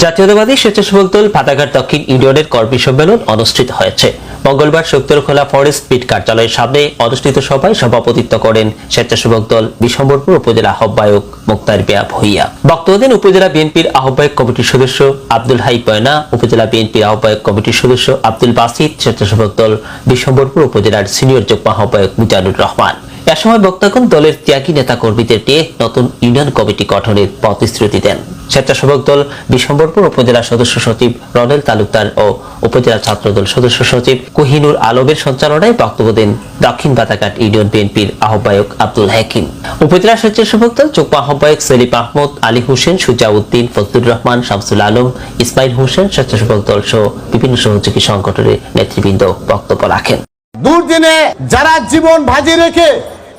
জাতীয়তাবাদী স্বেচ্ছাসেবক দল পাতাঘাট দক্ষিণ ইউনিয়নের কর্মী সম্মেলন অনুষ্ঠিত হয়েছে। মঙ্গলবার শক্তিরখোলা ফরেস্ট পিট কার্যালয়ের সামনে অনুষ্ঠিত সভায় সভাপতিত্ব করেন স্বেচ্ছাসেবক দল বিশম্বরপুর উপজেলা আহ্বায়ক মুক্তার বিয়া ভূঁইয়া। বক্তব্য দেন উপজেলা বিএনপির আহ্বায়ক কমিটির সদস্য আব্দুল হাই পয়না, উপজেলা বিএনপির আহ্বায়ক কমিটির সদস্য আব্দুল বাসিদ, স্বেচ্ছাসেবক দল বিশম্বরপুর উপজেলার সিনিয়র যুগ্ম আহ্বায়ক মিজানুর রহমান। এ সময় বক্তাগণ দলের ত্যাগী নেতা কর্মীদের নিয়ে নতুন ইউনিয়ন কমিটি গঠনের প্রতিশ্রুতি দেন। স্বেচ্ছাসেবক দল বিশম্বরপুর উপজেলা সদস্য সচিব রনেল তালুকদার ও উপজেলা ছাত্রদল সদস্য সচিব কোহিনুর আলমের সঞ্চালনায় বক্তব্য দেন দক্ষিণ বাতাঘাট ইউনিয়ন বিএনপির আহ্বায়ক আব্দুল হাকিম। উপজেলা স্বেচ্ছাসেবক দল যুগ্ম আহ্বায়ক সেলিম আহমদ, আলী হোসেন, সুজাউদ্দিন, ফজলুর রহমান, শামসুল আলম, ইসমাইল হোসেন স্বেচ্ছাসেবক দল সহ বিভিন্ন সহযোগী সংগঠনের নেতৃবৃন্দ বক্তব্য রাখেন। দুর্দিনে যারা জীবন ভাজি রেখে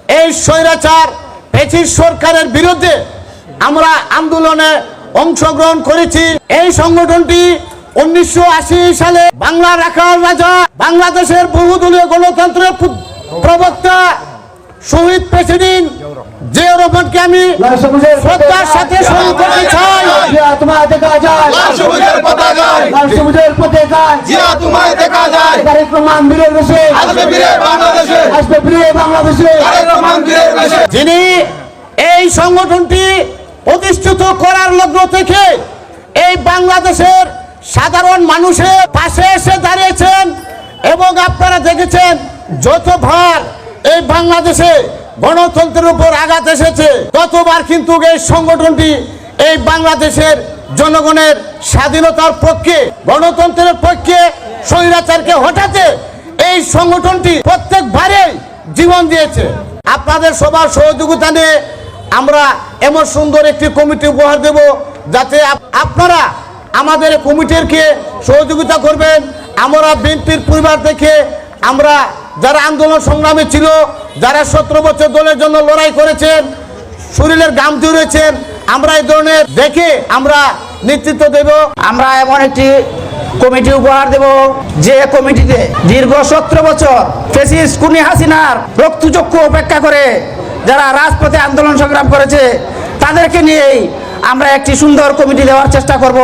এই স্বৈরাচার পেচির সরকারের বিরুদ্ধে আমরা আন্দোলনে অংশগ্রহণ করেছি। এই সংগঠনটি উনিশশো আশি সালে বাংলা রাখার রাজা বাংলাদেশের বহুদলীয় গণতন্ত্রের জিয়া আমি শ্রদ্ধার সাথে স্মরণ করতে চাই। তোমায় দেখা যায়। লাল সবুজের পতাকায় সবুজের পতাকায় জিয়া তোমায় দেখা যায়। তারেক রহমান বীরের বেশে আসবে ফিরে বাংলাদেশে। আসবে ফিরে বাংলাদেশে। তারেক রহমান বীরের বেশে যিনি এই সংগঠনটি প্রতিষ্ঠিত করার লগ্ন থেকে এই বাংলাদেশের সাধারণ মানুষের পাশে এসে দাঁড়িয়েছেন এবং আপনারা দেখেছেন যত ভার এই বাংলাদেশে গণতন্ত্রের উপর আঘাত এসেছে। ততবার কিন্তু এই সংগঠনটি এই বাংলাদেশের জনগণের স্বাধীনতার পক্ষে, গণতন্ত্রের পক্ষে স্বৈরাচারকে হটাতে এই সংগঠনটি প্রত্যেকবারেই জীবন দিয়েছে। আপনাদের সবার সহযোগিতা নিয়ে আমরা এমন সুন্দর একটি কমিটি উপহার দেব যাতে আপনারা আমাদের কমিটিরকে সহযোগিতা করবেন। আমরা বিএনপির পরিবার থেকে আমরা যারা আন্দোলন সংগ্রামে ছিল যারা সতেরো বছর দলের জন্য লড়াই করেছেন, শরীরের গাম জুড়েছেন আমরা এই ধরনের দেখে আমরা নেতৃত্ব দেব। আমরা এমন একটি কমিটি উপহার দেব, যে কমিটিতে দীর্ঘ সতেরো বছর ফেসিস কুনি হাসিনার রক্তচক্ষু উপেক্ষা করে যারা রাজপথে আন্দোলন সংগ্রাম করেছে, তাদেরকে নিয়েই আমরা একটি সুন্দর কমিটি দেওয়ার চেষ্টা করব।